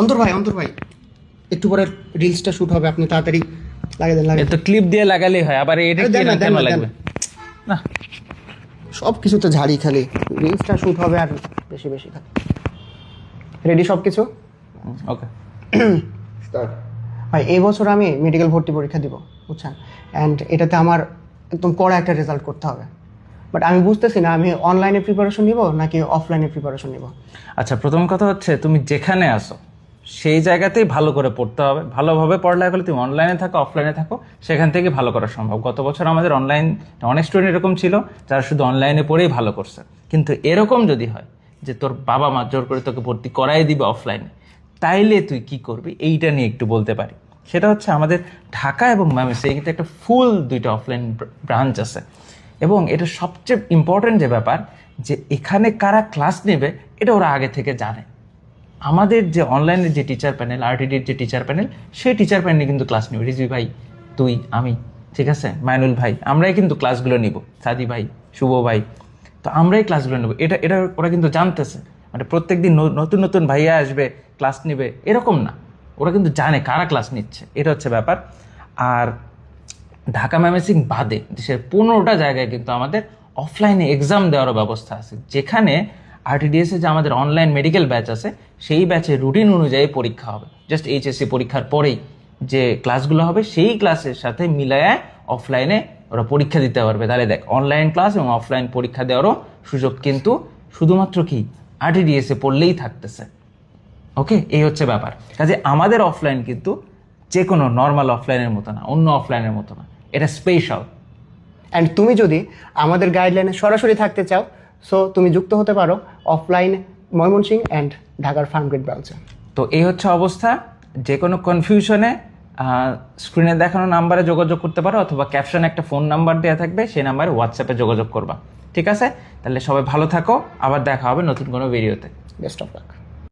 অন্তর ভাই অন্তর ভাই। একটু পরে রিলসটা শুট হবে আপনি তাড়াতাড়ি লাগিয়ে দেন লাগিয়ে তো ক্লিপ দিয়ে লাগালেই হয় আবার এটা কেন লাগবে? না। সব কিছু তো ঝাড়ি খালি। রিলসটা শুট হবে আর বেশি বেশি খালি রেডি সব কিছু ওকে স্টার্ট ভাই এই বছর আমি মেডিকেল ভর্তি পরীক্ষা দিব বুঝছেন? অ্যান্ড এটাতে আমার একদম কড়া একটা রেজাল্ট করতে হবে। বাট আমি বুঝতেছি না আমি অনলাইনে প্রিপারেশন নিব নাকি অফলাইনে প্রিপারেশন নিব? আচ্ছা প্রথম কথা হচ্ছে তুমি যেখানে আসো সেই জায়গাতেই ভালো করে পড়তে হবে। ভালোভাবে পড়ালেখা করলে তুমি অনলাইনে থাকো অফলাইনে থাকো, সেখান থেকে ভালো করা সম্ভব। গত বছর আমাদের অনলাইন অনেক স্টুডেন্ট এরকম ছিল, যারা শুধু অনলাইনে পড়েই ভালো করছে। কিন্তু এরকম যদি হয় যে তোর বাবা মা জোর করে তোকে ভর্তি করাই দিবে অফলাইনে তাইলে তুই কি করবি? এইটা নিয়ে একটু বলতে পারি। সেটা হচ্ছে আমাদের ঢাকা এবং ময়মনসিংহে একটা ফুল দুইটা অফলাইন ব্রাঞ্চ আছে। এবং এটা সবচেয়ে ইম্পর্টেন্ট যে ব্যাপার যে এখানে কারা ক্লাস নেবে, এটা ওরা আগে থেকে জানে। আমাদের যে অনলাইনের যে টিচার প্যানেল আরটিডির যে টিচার প্যানেল সেই টিচার প্যানেলে কিন্তু ক্লাস নেবে। রিজভি ভাই, তুই, আমি, ঠিক আছে? মাইনুল ভাই, আমরাই কিন্তু ক্লাসগুলো নিব। সাদি ভাই, শুভ ভাই, তো আমরাই ক্লাসগুলো নেব। এটা এটা ওরা কিন্তু জানতেছে। মানে প্রত্যেকদিন ন- নতুন নতুন ভাইয়া আসবে ক্লাস নেবে। এরকম না। ওরা কিন্তু জানে কারা ক্লাস নিচ্ছে। এটা হচ্ছে ব্যাপার। আর ঢাকা ম্যামেসিং বাদে, দেশের পনেরোটা জায়গায় কিন্তু আমাদের অফলাইনে এক্সাম দেওয়ারও ব্যবস্থা আছে। যেখানে আরটিডিএস যে আমাদের অনলাইন মেডিকেল ব্যাচ আছে, সেই ব্যাচের রুটিন অনুযায়ী পরীক্ষা হবে। জাস্ট এইচএসসি পরীক্ষার পরেই যে ক্লাসগুলো হবে, সেই ক্লাসের সাথে মিলায় অফলাইনে ওরা পরীক্ষা দিতে পারবে। তাহলে দেখ অনলাইন ক্লাস এবং অফলাইন পরীক্ষা দেওয়ারও সুযোগ কিন্তু শুধুমাত্র কি আরটিডিএস পড়লেই থাকতেছে। ওকে এই হচ্ছে ব্যাপার। কাজে আমাদের অফলাইন কিন্তু যে কোনো নর্মাল অফলাইনের মতো না, অন্য অফলাইনের মতো না। এটা স্পেশাল অ্যান্ড তুমি যদি আমাদের গাইডলাইনে সরাসরি থাকতে চাও সো তুমি যুক্ত হতে পারো অফলাইন ময়মনসিং অ্যান্ড ঢাকার ফার্মগেট ব্রাঞ্চে তো এই হচ্ছে অবস্থা। যে কোনো কনফিউশনে স্ক্রিনে দেখানো নাম্বারে যোগাযোগ করতে পারো অথবা ক্যাপশনে একটা ফোন নাম্বার দেওয়া থাকবে সেই নাম্বারে হোয়াটসঅ্যাপে যোগাযোগ করবা। ঠিক আছে? তাহলে সবাই ভালো থাকো আবার দেখা হবে নতুন কোনো ভিডিওতে বেস্ট অফ লাক